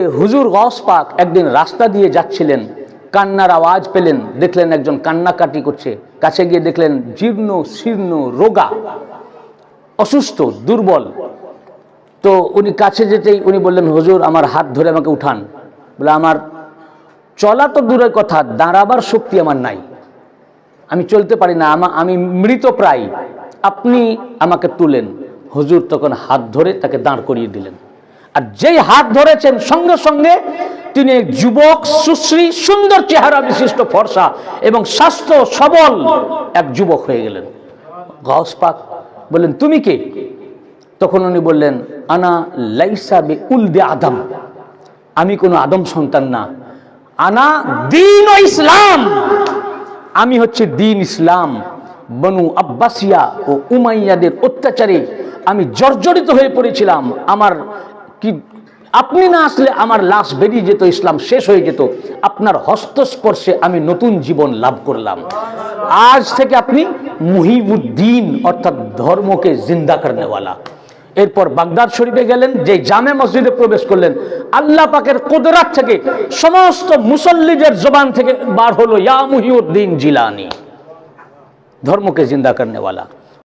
হুজুর গস পাক একদিন রাস্তা দিয়ে যাচ্ছিলেন, কান্নার আওয়াজ পেলেন, দেখলেন একজন কান্নাকাটি করছে, কাছে গিয়ে দেখলেন জীর্ণ, শীর্ণ রোগা, অসুস্থ, দুর্বল। তো উনি কাছে যেতেই উনি বললেন, হুজুর, আমার হাত ধরে আমাকে উঠান। বলে, আমার চলা তো দূরের কথা, দাঁড়াবার শক্তি আমার নাই। আমি চলতে পারি না, আমা, আমি মৃত প্রায়। আপনি আমাকে তুলেন। হুজুর তখন হাত ধরে তাকে দাঁড় করিয়ে দিলেন। আর যেই হাত ধরেছেন সঙ্গে সঙ্গে তিনি যুবক, সুশ্রী, সুন্দর চেহারা, বিশিষ্ট ফর্সা এবং স্বাস্থ্য সবল এক যুবক হয়ে গেলেন। গাউস পাক বললেন, তুমি কে? তখন উনি বললেন, আনা লাইসা বে উলদে আদম। আমি কোনো আদম সন্তান না। আনা দিন ও ইসলাম। আমি হচ্ছে দিন ইসলাম। বনু আব্বাসিয়া ও উমাইয়াদের অত্যাচারে আমি জর্জরিত হয়ে পড়েছিলাম। আমার কি আপনি না আসলে আমার লাশ বেরিয়ে যেত, ইসলাম শেষ হয়ে যেত, আপনার হস্তস্পর্শে আমি নতুন জীবন লাভ করলাম। আজ থেকে আপনি মুহিবুদ্দিন, অর্থাৎ ধর্মকে জিন্দা করনেওয়ালা। এরপর বাগদাদ শরীফে গেলেন, যে জামে মসজিদে প্রবেশ করলেন, আল্লাহ পাকের কুদরাত থেকে সমস্ত মুসল্লিদের জবান থেকে বার হলো, ইয়া মুহিউদ্দিন জিলানি, ধর্মকে জিন্দা করনেওয়ালা।